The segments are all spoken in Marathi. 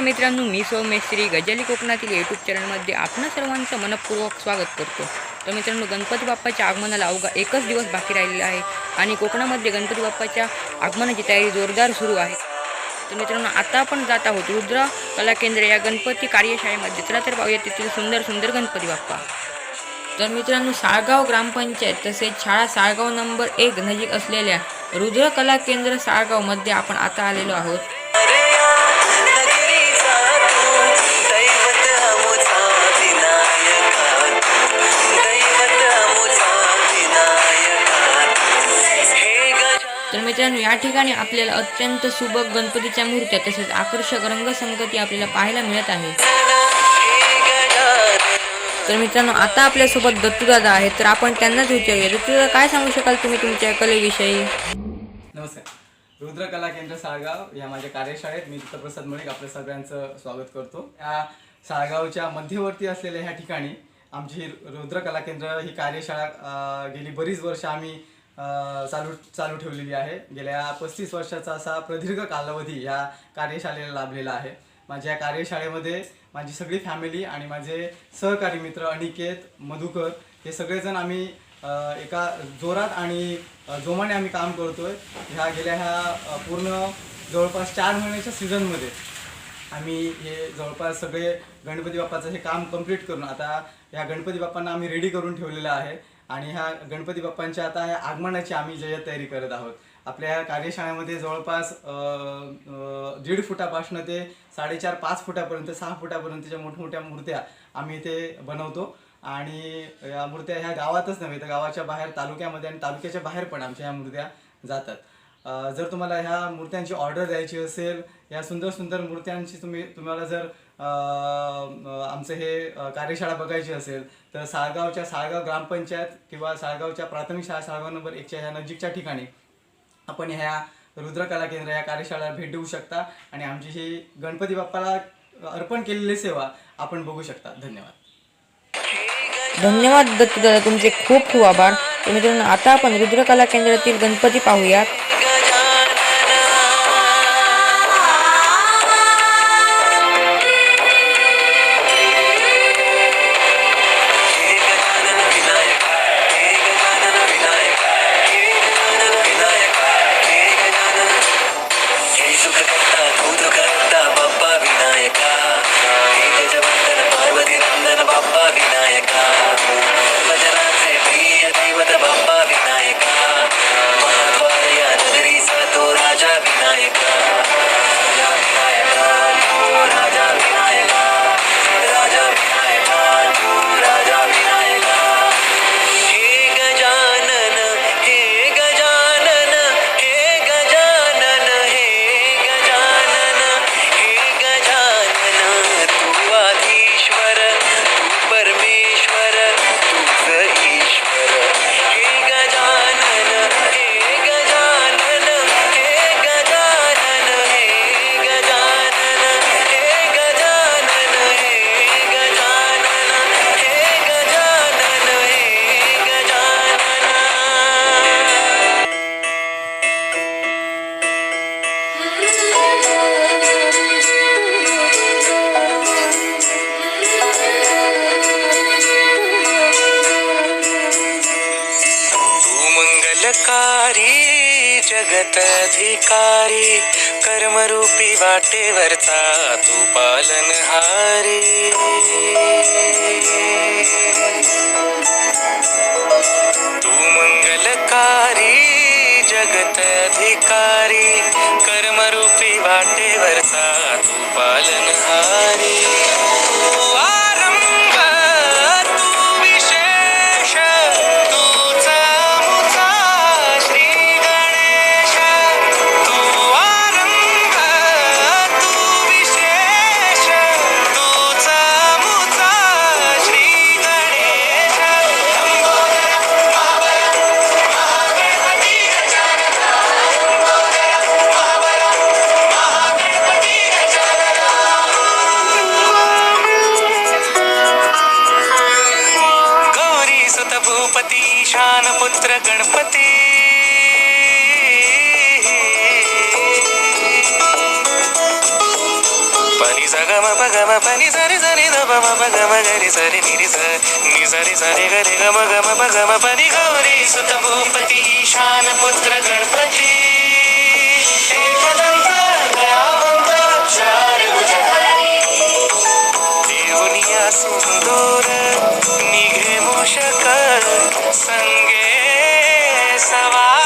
नमस्कार मित्रांनो मी सौमेश्री गजाली कोकणातील यूट्यूब चॅनलमध्ये आपण सर्वांचं मनपूर्वक स्वागत करतो. तर मित्रांनो गणपती बाप्पाच्या आगमनाला अवघा एकच दिवस बाकी राहिलेला आहे आणि कोकणामध्ये गणपती बाप्पाच्या आगमनाची तयारी जोरदार सुरू आहे. तर मित्रांनो आता आपण जात आहोत रुद्र कला केंद्र या गणपती कार्यशाळेमध्ये. चला तर पाहूया तेथील सुंदर सुंदर गणपती बाप्पा. तर मित्रांनो साळगाव ग्रामपंचायत तसेच शाळा साळगाव नंबर एक नजीक असलेल्या रुद्र कला केंद्र साळगावमध्ये आपण आता आलेलो आहोत. मित्रांनो या ठिकाणी आपल्याला अत्यंत सुबक गणपतीच्या मूर्त्या तसेच आकर्षक रंगसंगती आपल्याला पाहायला मिळत आहे. तर मित्रांनो आता आपल्यासोबत दत्तूदादा आहेत. तर आपण त्यांनाच विचारूया. दत्तूदादा काय सांगू शकाल तुम्ही तुमच्या कलेविषयी? नमस्कार. रुद्र कला केंद्र साळगाव या माझ्या कार्यशाळेत मी दत्तप्रसाद मलिक आपल्या सगळ्यांचं स्वागत करतो. या साळगावच्या मध्यवर्ती असलेल्या ह्या ठिकाणी आमची रुद्र कला केंद्र ही कार्यशाळा गेली बरीच वर्ष आम्ही चालू चालू ठेवलेली आहे. गेल्या पस्तीस वर्षाचा असा प्रदीर्घ कालावधी या कार्यशाळेला लाभलेला आहे. माझ्या कार्यशाळेमध्ये माझी सगळी फॅमिली आणि माझे सहकारी मित्र अनिकेत मधुकर हे सगळेजण आम्ही एका जोरात आणि जोमाने आम्ही काम करतो आहे ह्या गेल्या ह्या पूर्ण जवळपास चार महिन्याच्या सीझनमध्ये आम्ही हे जवळपास सगळे गणपती बाप्पाचं हे काम कंप्लीट करून आता ह्या गणपती बाप्पांना आम्ही रेडी करून ठेवलेलं आहे. आणि ह्या गणपती बाप्पांच्या आता ह्या आगमनाची आम्ही जय्यत तयारी करत आहोत. आपल्या कार्यशाळेमध्ये जवळपास दीड फुटापासून ते साडेचार पाच फुटापर्यंत सहा फुटापर्यंतच्या मोठमोठ्या मूर्त्या आम्ही इथे बनवतो. आणि या मूर्त्या ह्या गावातच नव्हे तर गावाच्या बाहेर तालुक्यामध्ये आणि तालुक्याच्या बाहेर पण आमच्या ह्या मूर्त्या जातात. जर तुम्हाला ह्या मूर्त्यांची ऑर्डर द्यायची असेल या सुंदर सुंदर मूर्त्यांची तुम्ही तुम्हाला जर आमचं हे कार्यशाळा बघायची असेल तर साळगावच्या साळगाव ग्रामपंचायत किंवा साळगावच्या प्राथमिक शाळा साळगाव नंबर एकच्या ह्या नजीकच्या ठिकाणी आपण ह्या रुद्रकला केंद्र या कार्यशाळेला भेट देऊ शकता आणि आमची ही गणपती बाप्पाला अर्पण केलेली सेवा आपण बघू शकता. धन्यवाद. धन्यवाद दत्तूदादा तुमचे खूप खूप आभार. तर मित्रांनो आता आपण रुद्रकला केंद्रातील गणपती पाहूयात. मंगलकारी जगत अधिकारी कर्मरूपी वाटेवरचा तू पालनहारी तू मंगलकारी जगत अधिकारी कर्मरूपी वाटेवरचा तू पालनहारी रे सा रे ग रे ग म ग म प ग म प नि गौरी सुत भूपती ईशान पुत्र गणपती एकदंत दयावंत चार भुजधारी देवनिया सिंदूर निघे मूषक संगे सवारी.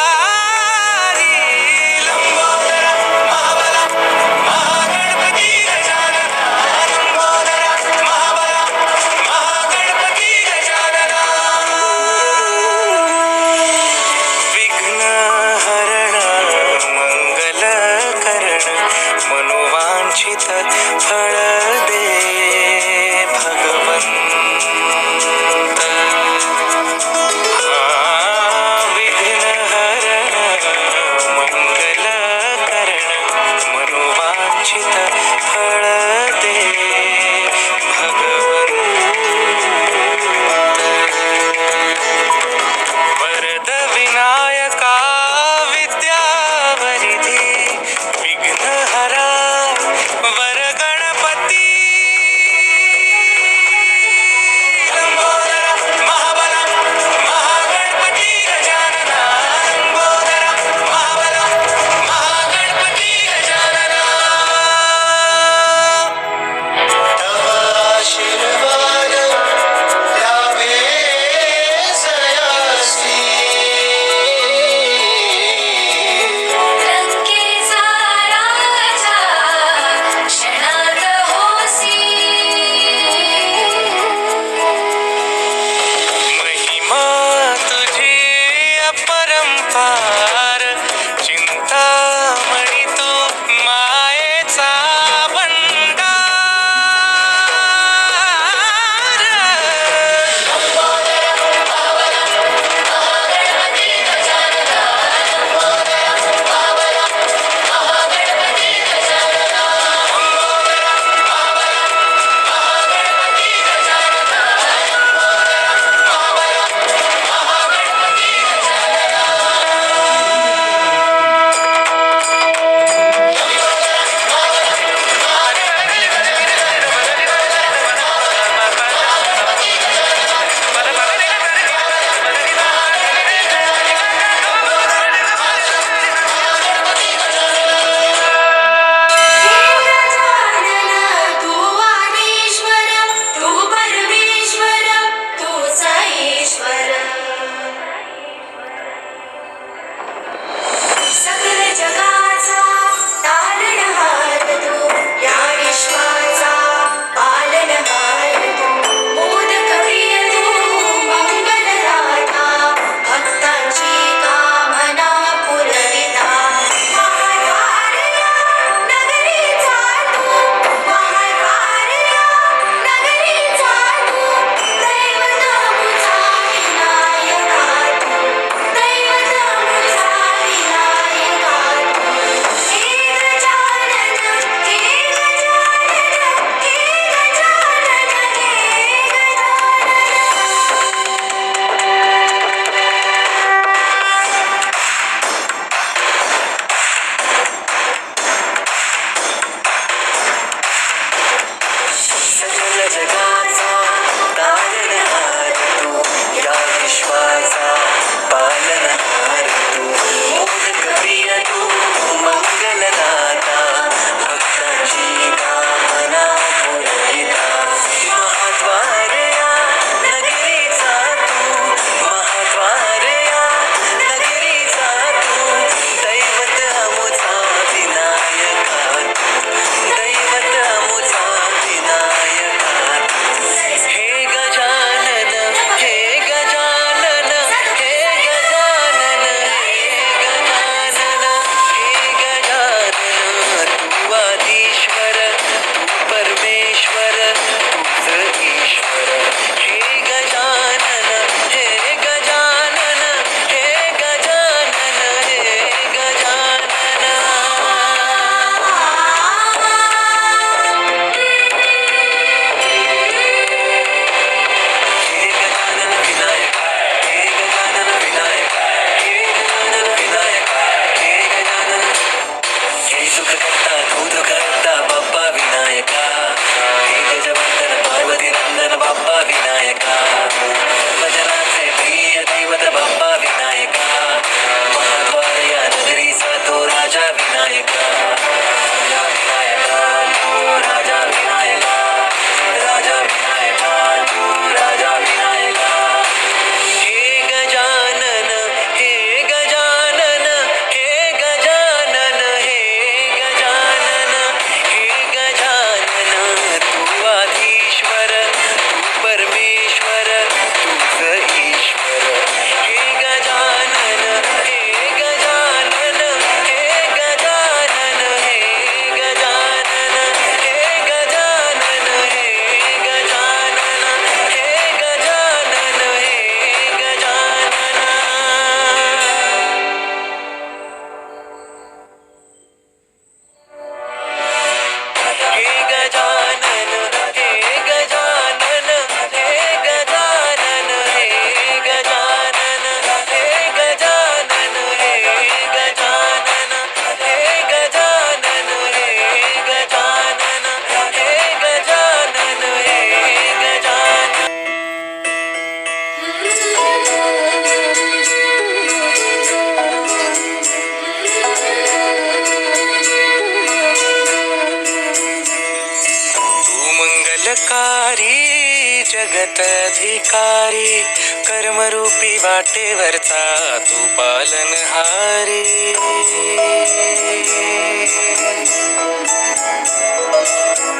अधिकारी कर्मरूपी वाटेवरचा तू पालनहारी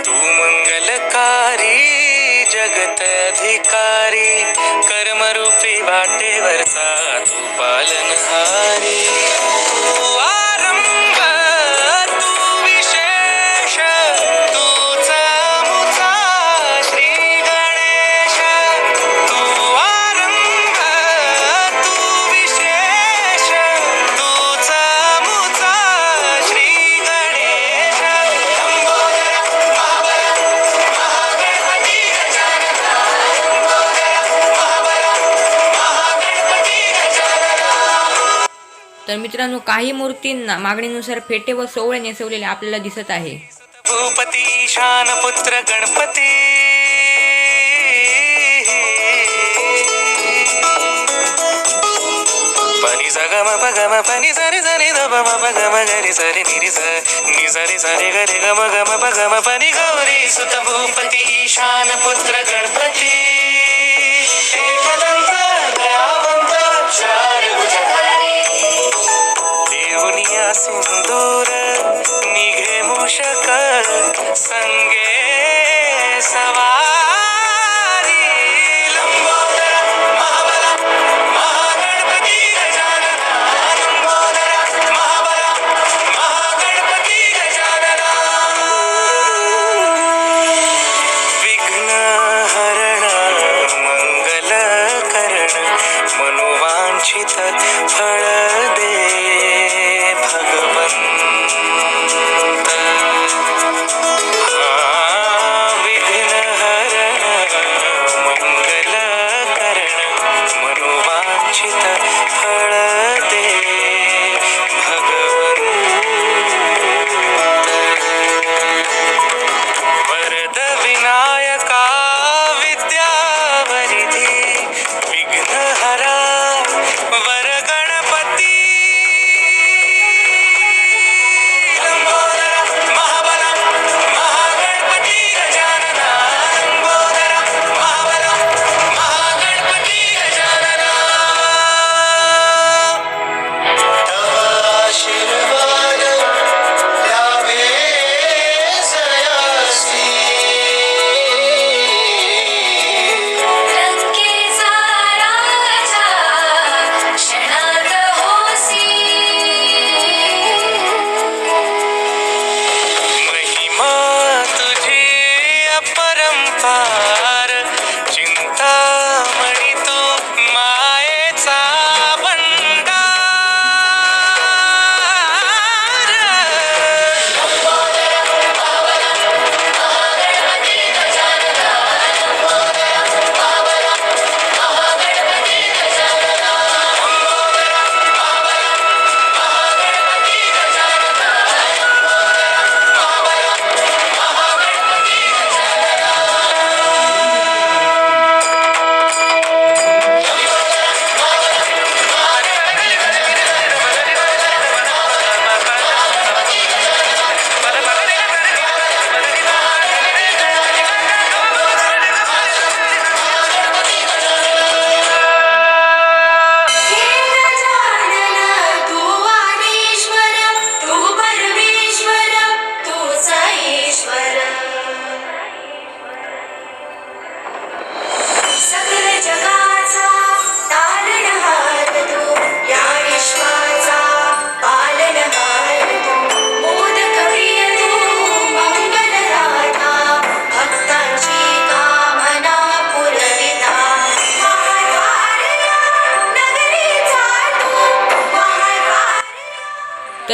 तू मंगलकारी जगत अधिकारी कर्मरूपी वाटेवरचा तू पालनहारी तर मित्रांनो काही मूर्तींना मागणीनुसार फेटे व सोवळे नेसवलेले आपल्याला दिसत आहे. भूपती पुत्र गणपती. पनी सा ग म प ग म पनी सा रे सा रे द प म प ग म ग रे सा नि रे सा नि सा रे सा रे ग रे ग म ग म प ग म पनी गौरी सुत भूपती ईशान पुत्र गणपती. सिंदूर निघे मूषक संगे सवारी. महाबला महागणपती गजानना महाबला महागणपती गजानना विघ्न हरण मंगल करण मनोवांछित फळ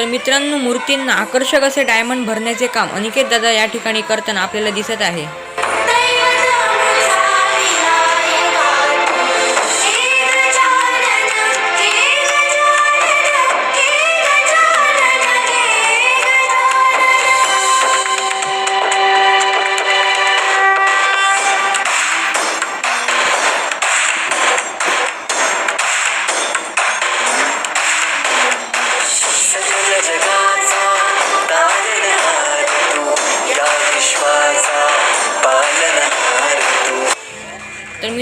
तर मित्रांनो मूर्तींना आकर्षक असे डायमंड भरण्याचे काम अनिकेत दादा या ठिकाणी करताना आपल्याला दिसत आहे.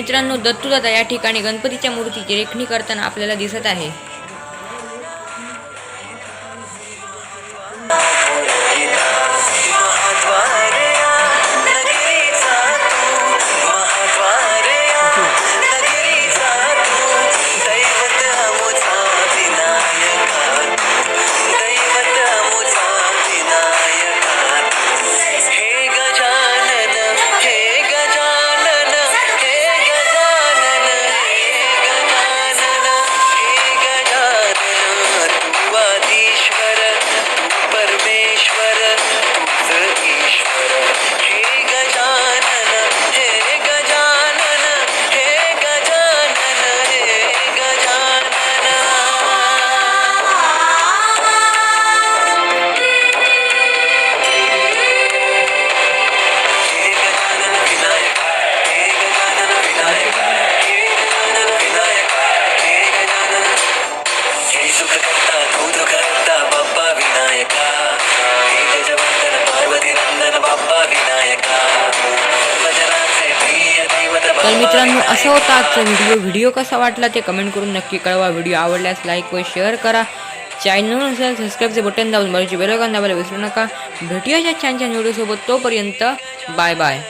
मित्रांनो दत्तूदादा या ठिकाणी गणपतीच्या मूर्तीची रेखणी करताना आपल्याला दिसत आहे. मित्रांनो असं होता आजचा व्हिडिओ व्हिडिओ कसा वाटला ते कमेंट करून नक्की कळवा. व्हिडिओ आवडल्यास लाईक व शेअर करा. चॅनल नसेल सबस्क्राईबचे बटन दाबून बाजूची बेल दाबायला विसरू नका. भेटूया छान छान व्हिडिओसोबत तोपर्यंत बाय बाय